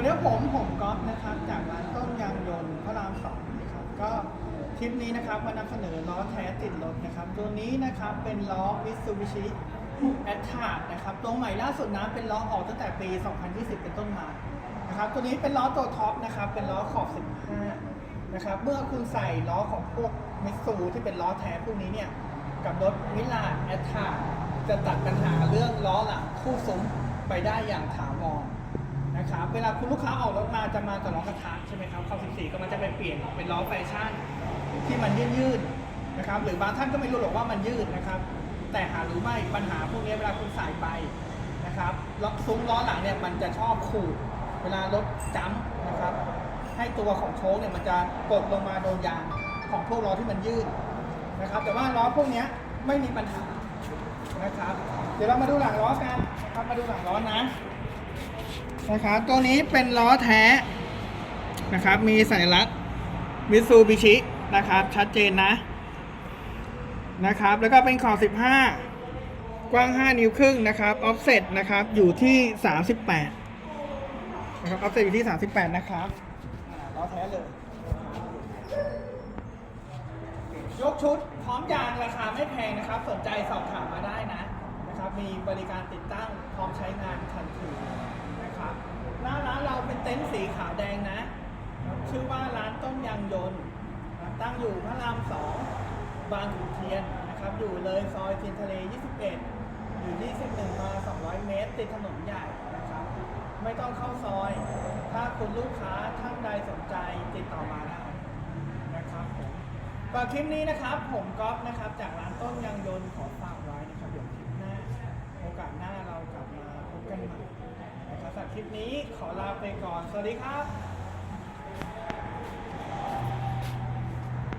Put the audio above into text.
วัสดีครับผมผมก๊อฟนะครับจากร้านต้นยางยนต์พระรามสองนะครับก็คลิปนี้นะครับมานำเสนอล้อแท้ติดรถนะครับ ตัวนี้นะครับเป็นล้อ Mitsubishi a t t a นะครับตัวใหม่ล่าสุดนะเป็นล้อออกตั้งแต่ปี 2020 เป็นต้นมานะครับตัวนี้เป็นล้อตัวท็อปนะครับเป็นล้อขอบ 15 นะครับเมื่อคุณใส่ล้อของพวกมิสูที่เป็นล้อแท้พวกนี้เนี่ยกับรถมิลานแอตทาจะตัดปัญหาเรื่องล้อหลังคู่ซุ้มไปได้อย่างถาวร เวลาคุณลูกค้าออกรถมาจะมากับล้อกระทะใช่ไหมครับขอบ14 ก็มันจะไปเปลี่ยนเป็นล้อแฟชั่นที่มันยืดยืดๆนะครับ หรือบางท่านก็ไม่รู้หรอกว่ามันยืดนะครับ แต่หารู้ไหมปัญหาพวกนี้เวลาคุณใส่ไปนะครับล้อซุ้มล้อหลังเนี่ยมันจะชอบขูดเวลารถจัมป์นะครับ ให้ตัวของโชคเนี่ยมันจะกดลงมาโดนยางของพวกล้อที่มันยืดนะครับ แต่ว่าล้อพวกนี้ไม่มีปัญหานะครับ เดี๋ยวเรามาดูหลังล้อกันนะครับมาดูหลังล้อนะ นะครับตัวนี้เป็นล้อแท้นะครับ มีสัญลักษณ์มิตซูบิชินะครับ ชัดเจนนะ นะครับ แล้วก็เป็นขอบ 15 กว้าง 5 นิ้วครึ่งนะครับ ออฟเซตนะครับ อยู่ที่ 38 นะครับ ออฟเซตอยู่ที่ 38 นะครับล้อแท้เลย ยกชุดพร้อมยางราคาไม่แพงนะครับ สนใจสอบถามมาได้นะ นะครับ มีบริการติดตั้งพร้อมใช้งานทันทีนะครับ ต็นท์สีขาวแดงนะ ชื่อว่าร้านต้มยางยนต์ตั้งอยู่พระรามสองบางขุนเทียนนะครับอยู่เลยซอยเทียนทะเล 21 อยู่ที่11มา 200 เมตร ติดถนนใหญ่นะครับ ไม่ต้องเข้าซอย ถ้าคุณลูกค้าท่านใดสนใจติดต่อมาได้นะครับผมก็คลิปนี้นะครับ ผมก๊อฟนะครับ จากร้านต้นยางยนต์ขอฝากไว้นะครับเดี๋ยวคลิป ลิปนี้ขอลาไปก่อน สวัสดีครับ